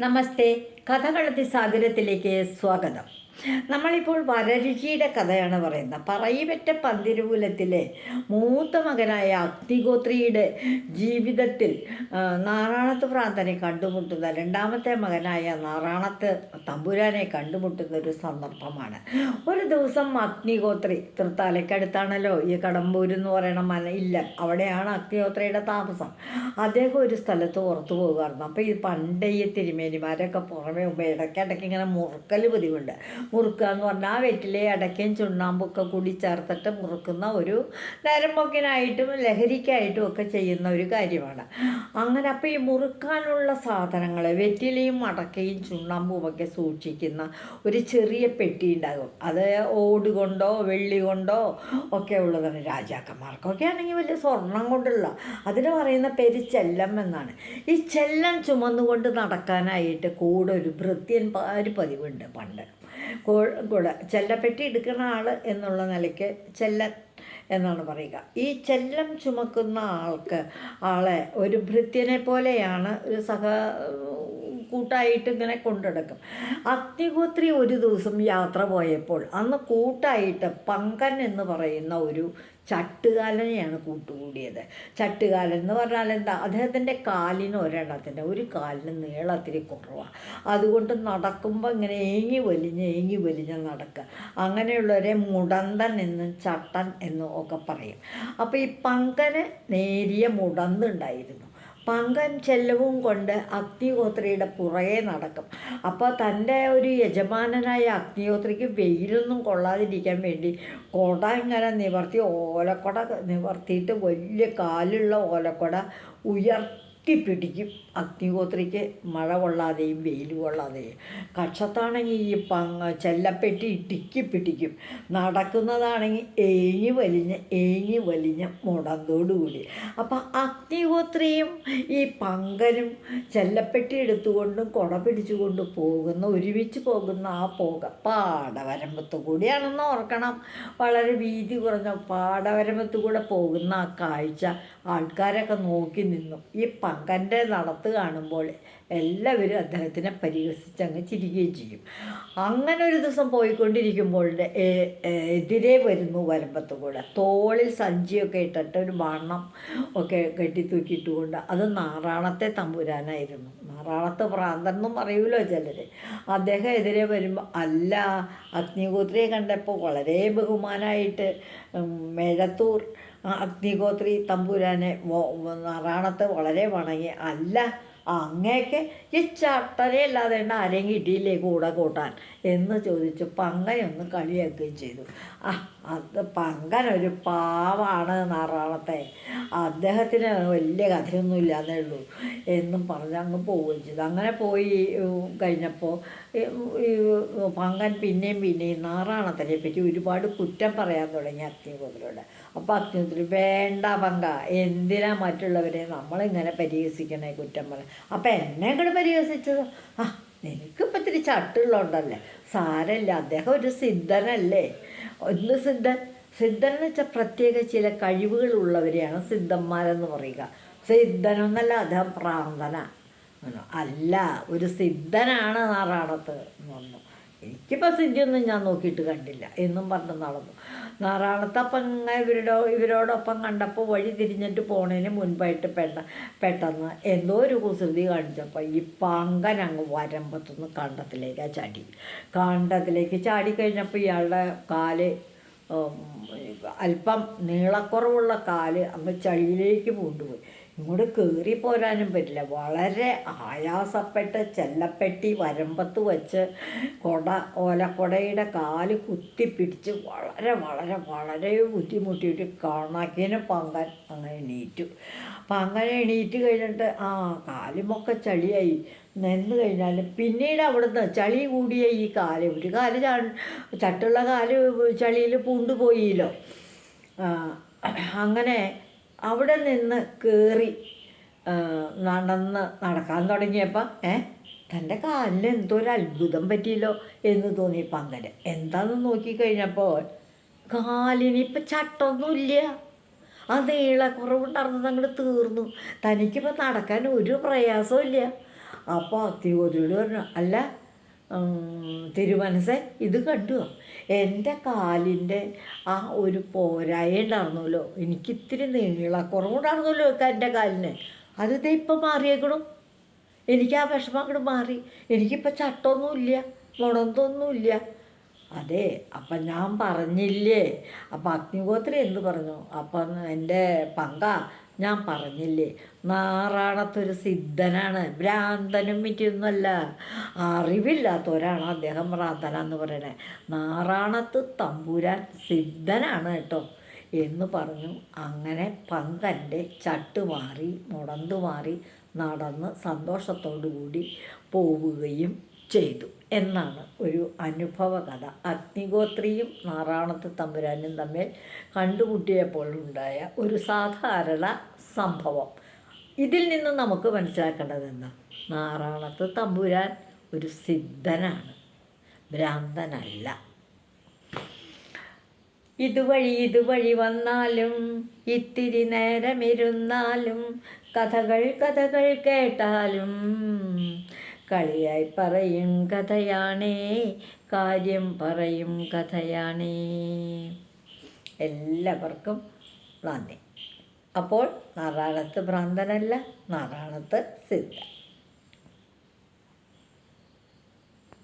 നമസ്തേ. കഥകളത്തി സാഗരത്തിലേക്ക് സ്വാഗതം. നമ്മളിപ്പോൾ വരരുചിയുടെ കഥയാണ് പറയുന്നത്. പറയിപെറ്റ പന്തിരുകുലത്തിലെ മൂത്ത മകനായ അഗ്നിഗോത്രിയുടെ ജീവിതത്തിൽ നാറാണത്ത് പ്രാന്തനെ കണ്ടുമുട്ടുന്ന രണ്ടാമത്തെ മകനായ നാറാണത്ത് തമ്പുരാനെ കണ്ടുമുട്ടുന്ന ഒരു സന്ദർഭമാണ്. ഒരു ദിവസം അഗ്നിഗോത്രി തൃത്താലയ്ക്കടുത്താണല്ലോ ഈ കടമ്പൂർ എന്ന് പറയണ മന ഇല്ല അവിടെയാണ് അഗ്നിഗോത്രയുടെ താമസം. അദ്ദേഹം ഒരു സ്ഥലത്ത് പുറത്തു പോകുമായിരുന്നു അപ്പോൾ ഈ പണ്ടേ ഈ തിരുമേനിമാരൊക്കെ പുറമേ ഇടയ്ക്കിടയ്ക്ക് ഇങ്ങനെ മുറുക്കൽ പതിവുണ്ട്. മുറുക്കുക എന്ന് പറഞ്ഞാൽ ആ വെറ്റിലെ അടയ്ക്കയും ചുണ്ണാമ്പൊക്കെ കൂടി ചേർത്തിട്ട് മുറുക്കുന്ന ഒരു നരമ്പൊക്കിനായിട്ടും ലഹരിക്കായിട്ടും ഒക്കെ ചെയ്യുന്ന ഒരു കാര്യമാണ്. അങ്ങനെ അപ്പോൾ ഈ മുറുക്കാനുള്ള സാധനങ്ങൾ വെറ്റിലയും അടക്കയും ചുണ്ണാമ്പും ഒക്കെ സൂക്ഷിക്കുന്ന ഒരു ചെറിയ പെട്ടി ഉണ്ടാകും. അത് ഓട് കൊണ്ടോ വെള്ളി കൊണ്ടോ ഒക്കെ ഉള്ളതാണ് രാജാക്കന്മാർക്കൊക്കെ ആണെങ്കിൽ വലിയ സ്വർണം കൊണ്ടുള്ള. അതിന് പറയുന്ന പേര് ചെല്ലം എന്നാണ്. ഈ ചെല്ലം ചുമന്നുകൊണ്ട് നടക്കാനായിട്ട് കൂടെ ഒരു ഭൃത്യൻ ഒരു പതിവുണ്ട് പണ്ട്. കൂടെ ചെല്ലപ്പെട്ടി എടുക്കുന്ന ആൾ എന്നുള്ള നിലയ്ക്ക് ചെല്ല എന്നാണ് പറയുക. ഈ ചെല്ലം ചുമക്കുന്ന ആൾക്ക് ആളെ ഒരു ഭൃത്യനെ പോലെയാണ് ഒരു സഹ കൂട്ടായിട്ട് ഇങ്ങനെ കൊണ്ടുനടക്കും. അഗ്നിഹോത്രി ഒരു ദിവസം യാത്ര പോയപ്പോൾ അന്ന് കൂട്ടായിട്ട് പങ്കൻ എന്ന് പറയുന്ന ഒരു ചട്ടുകാലനെയാണ് കൂട്ടുകൂടിയത്. ചട്ടുകാലൻ എന്ന് പറഞ്ഞാൽ എന്താ? അദ്ദേഹത്തിന്റെ കാലിന് ഒരെണ്ണത്തിന്റെ ഒരു കാലിന് നീളത്തിരി കുറവാണ് അതുകൊണ്ട് നടക്കുമ്പോൾ ഇങ്ങനെ ഏങ്ങി വലിഞ്ഞ് ഏങ്ങി വലിഞ്ഞ് നടക്കുക. അങ്ങനെയുള്ളവരെ മുടന്തൻ എന്നും ചട്ടൻ എന്നും ഒക്കെ പറയും. അപ്പോൾ ഈ പങ്കന് നേരിയ മുടന്തുണ്ടായിരുന്നു. പങ്കൻ ചെല്ലവും കൊണ്ട് അഗ്നിഹോത്രിയുടെ പുറകെ നടക്കും. അപ്പോൾ തന്റെ ഒരു യജമാനനായ അഗ്നിഹോത്രിക്ക് വെയിലൊന്നും കൊള്ളാതിരിക്കാൻ വേണ്ടി കൊട ഇങ്ങനെ നിവർത്തി ഓലക്കൊട നിവർത്തിയിട്ട് വലിയ കാലുള്ള ഓലക്കൊട ഉയർത്തി പിടിക്കും അഗ്നിഹോത്രിക്ക് മഴ കൊള്ളാതെയും വെയിൽ കൊള്ളാതെയും. കക്ഷത്താണെങ്കിൽ ഈ പങ്ങ ചെല്ലപ്പെട്ടി ഇടുക്കി പിടിക്കും. നടക്കുന്നതാണെങ്കിൽ ഏങ്ങി വലിഞ്ഞ് ഏങ്ങി വലിഞ്ഞ് മുടന്തോടുകൂടി. അപ്പം അഗ്നിഹോത്രിയും ഈ പങ്കനും ചെല്ലപ്പെട്ടി എടുത്തുകൊണ്ടും കുട പിടിച്ചുകൊണ്ട് പോകുന്ന ഒരുമിച്ച് പോകുന്ന ആ പോക പാടവരമ്പത്ത് കൂടിയാണെന്ന് ഓർക്കണം. വളരെ വീതി കുറഞ്ഞ പാടവരമ്പത്ത് കൂടെ പോകുന്ന ആ കാഴ്ച ആൾക്കാരൊക്കെ നോക്കി നിന്നു. ഈ പങ്കന്റെ നടത്ത് കാണുമ്പോൾ എല്ലാവരും അദ്ദേഹത്തിനെ പരിഹസിച്ച് അങ്ങ് ചിരിക്കുകയും ചെയ്യും. അങ്ങനെ ഒരു ദിവസം പോയിക്കൊണ്ടിരിക്കുമ്പോൾ എതിരെ വരുന്നു വരമ്പത്ത് കൂടെ. തോളിൽ സഞ്ചിയൊക്കെ ഇട്ടിട്ട് ഒരു വണ്ണം ഒക്കെ കെട്ടിത്തൂക്കിയിട്ടുകൊണ്ട് അത് നാറാണത്തെ തമ്പുരാനായിരുന്നു. നാറാണത്തെ പ്രാന്തെന്നും പറയൂലോ ചിലർ അദ്ദേഹം എതിരെ വരുമ്പോൾ അല്ല അഗ്നിഹോത്രിയെ കണ്ടപ്പോൾ വളരെ ബഹുമാനായിട്ട് മേഴത്തൂർ ആ അഗ്നിഹോത്രി തമ്പുരാനെ റാണത്ത് വളരെ വണങ്ങി. അല്ല അങ്ങേക്ക് ഈ ചട്ടരയല്ലാതെ തന്നെ ആരെങ്കിലും കിട്ടിയില്ലേ കൂടെ കൂട്ടാൻ? എന്ന് ചോദിച്ചു. പങ്കയൊന്ന് കളിയാക്കുകയും ചെയ്തു. അത് പങ്കനൊരു പാവാണ് നാറാണത്തെ അദ്ദേഹത്തിന് വലിയ കഥയൊന്നും ഇല്ലാന്നേ ഉള്ളൂ. എന്നും പറഞ്ഞ് അങ്ങ് പോവുകയും ചെയ്തു. അങ്ങനെ പോയി കഴിഞ്ഞപ്പോൾ പങ്കൻ പിന്നെയും പിന്നെയും നാറാണത്തിനെ പറ്റി ഒരുപാട് കുറ്റം പറയാൻ തുടങ്ങി അഗ്നിഹോത്രിയോട് അപ്പോൾ അഗ്നിഹോത്രി വേണ്ട പങ്ക എന്തിനാ മറ്റുള്ളവരെ നമ്മളിങ്ങനെ പരിഹസിക്കണേ കുറ്റം പറയാം അപ്പം എന്നെ കൂടെ പരിഹസിച്ചത്? ആ നിനക്കിപ്പോൾ ഇത്തിരി ചട്ടുള്ളതുകൊണ്ടല്ലേ സാരമില്ല അദ്ദേഹം ഒരു സിദ്ധനല്ലേ? ഒന്ന് സിദ്ധൻ സിദ്ധൻ എന്ന് വെച്ചാൽ പ്രത്യേക ചില കഴിവുകളുള്ളവരെയാണ് സിദ്ധന്മാരെന്ന് പറയുക. സിദ്ധനൊന്നല്ല അദ്ദേഹം പ്രാന്തന. അല്ല ഒരു സിദ്ധനാണ് നാറാണത്ത് എന്ന് പറഞ്ഞു. എനിക്കിപ്പോൾ സിദ്ധിയൊന്നും ഞാൻ നോക്കിയിട്ട് കണ്ടില്ല. എന്നും പറഞ്ഞു നടന്നു. നാറാണത്തപ്പങ്ങ ഇവരുടെ ഇവരോടൊപ്പം കണ്ടപ്പോൾ വഴി തിരിഞ്ഞിട്ട് പോണതിന് മുൻപായിട്ട് പെട്ട പെട്ടെന്ന് എന്തോ ഒരു കുസൃതി കാണിച്ചപ്പോൾ ഈ പങ്കൻ അങ്ങ് വരമ്പത്തുനിന്ന് കണ്ടത്തിലേക്കാണ് ചാടി. കണ്ടത്തിലേക്ക് ചാടിക്കഴിഞ്ഞപ്പോൾ ഇയാളുടെ കാൽ അല്പം നീളക്കുറവുള്ള കാൽ അങ്ങ് ചളിയിലേക്ക് കൊണ്ടുപോയി ഇങ്ങോട്ട് കയറി പോരാനും പറ്റില്ല. വളരെ ആയാസപ്പെട്ട് ചെല്ലപ്പെട്ടി വരമ്പത്ത് വച്ച് കൊട ഓലക്കൊടയുടെ കാൽ കുത്തിപ്പിടിച്ച് വളരെ വളരെ വളരെ ബുദ്ധിമുട്ടിയിട്ട് കണക്കിന് പങ്കൻ അങ്ങനെ എണീറ്റു. അപ്പം അങ്ങനെ എണീറ്റ് കഴിഞ്ഞിട്ട് ആ കാലുമൊക്കെ ചളിയായി. നിന്ന് കഴിഞ്ഞാൽ പിന്നീട് അവിടുന്ന് ചളി കൂടിയ ഈ കാൽ ഒരു കാൽ ചട്ടുള്ള കാൽ ചളിയിൽ പൂണ്ടുപോയില്ലോ അങ്ങനെ അവിടെ നിന്ന് കയറി നടന്ന് നടക്കാൻ തുടങ്ങിയപ്പോൾ ഏ തന്റെ കാലിന് എന്തോ ഒരു അത്ഭുതം പറ്റിയല്ലോ എന്ന് തോന്നി പങ്കന് എന്താണെന്ന് നോക്കിക്കഴിഞ്ഞപ്പോൾ കാലിന് ഇപ്പം ചട്ടൊന്നുമില്ല. ആ നീളക്കുറവുണ്ടായിരുന്നത് അങ്ങോട്ട് തീർന്നു. തനിക്കിപ്പോൾ നടക്കാൻ ഒരു പ്രയാസവും ഇല്ല അപ്പോൾ അത്തിഗോത്രിയോട് പറഞ്ഞു അല്ല തിരുമനസെ ഇത് കണ്ടു. എന്റെ കാലിന്റെ ആ ഒരു പോരായ ഉണ്ടായിരുന്നല്ലോ എനിക്ക് ഇത്തിരി നീളക്കുറവുണ്ടായിരുന്നല്ലോ എന്റെ കാലിന്. അത് ഇതേ ഇപ്പം മാറിയേക്കണം. എനിക്ക് ആ വിഷമം അങ്ങോട്ട് മാറി. എനിക്കിപ്പോൾ ചട്ടമൊന്നുമില്ല ഗുണന്തൊന്നുമില്ല അതെ അപ്പം ഞാൻ പറഞ്ഞില്ലേ? അപ്പം അഗ്നിഹോത്രി എന്ത് പറഞ്ഞു? അപ്പം എന്റെ പങ്ക ഞാൻ പറഞ്ഞില്ലേ? നാറാണത്തൊരു സിദ്ധനാണ്. ഭ്രാന്തനും മറ്റൊന്നുമല്ല. അറിവില്ലാത്തവരാണ് അദ്ദേഹം ഭ്രാന്തനാന്ന് പറയണേ നാറാണത്ത് തമ്പുരാൻ സിദ്ധനാണ് കേട്ടോ. എന്ന് പറഞ്ഞു. അങ്ങനെ പങ്കന്റെ ചട്ട് മാറി മുടന്തു മാറി നടന്ന് സന്തോഷത്തോടു കൂടി പോവുകയും ചെയ്തു എന്നാണ് ഒരു അനുഭവ കഥ അഗ്നിഗോത്രിയും നാറാണത്ത് തമ്പുരാനും തമ്മിൽ കണ്ടുമുട്ടിയപ്പോൾ ഉണ്ടായ ഒരു സാധാരണ സംഭവം. ഇതിൽ നിന്ന് നമുക്ക് മനസ്സിലാക്കേണ്ടത് എന്താ നാറാണത്ത് തമ്പുരാൻ ഒരു സിദ്ധനാണ്. ഭ്രാന്തനല്ല. ഇതുവഴി ഇതുവഴി വന്നാലും ഇത്തിരി നേരമിരുന്നാലും കഥകൾ കഥകൾ കേട്ടാലും കളിയായി പറയും കഥയാണേ കാര്യം പറയും കഥയാണേ. എല്ലാവർക്കും നന്ദി അപ്പോൾ നാറാണത്ത് ഭ്രാന്തനല്ല നാറാണത്ത് സിദ്ധ.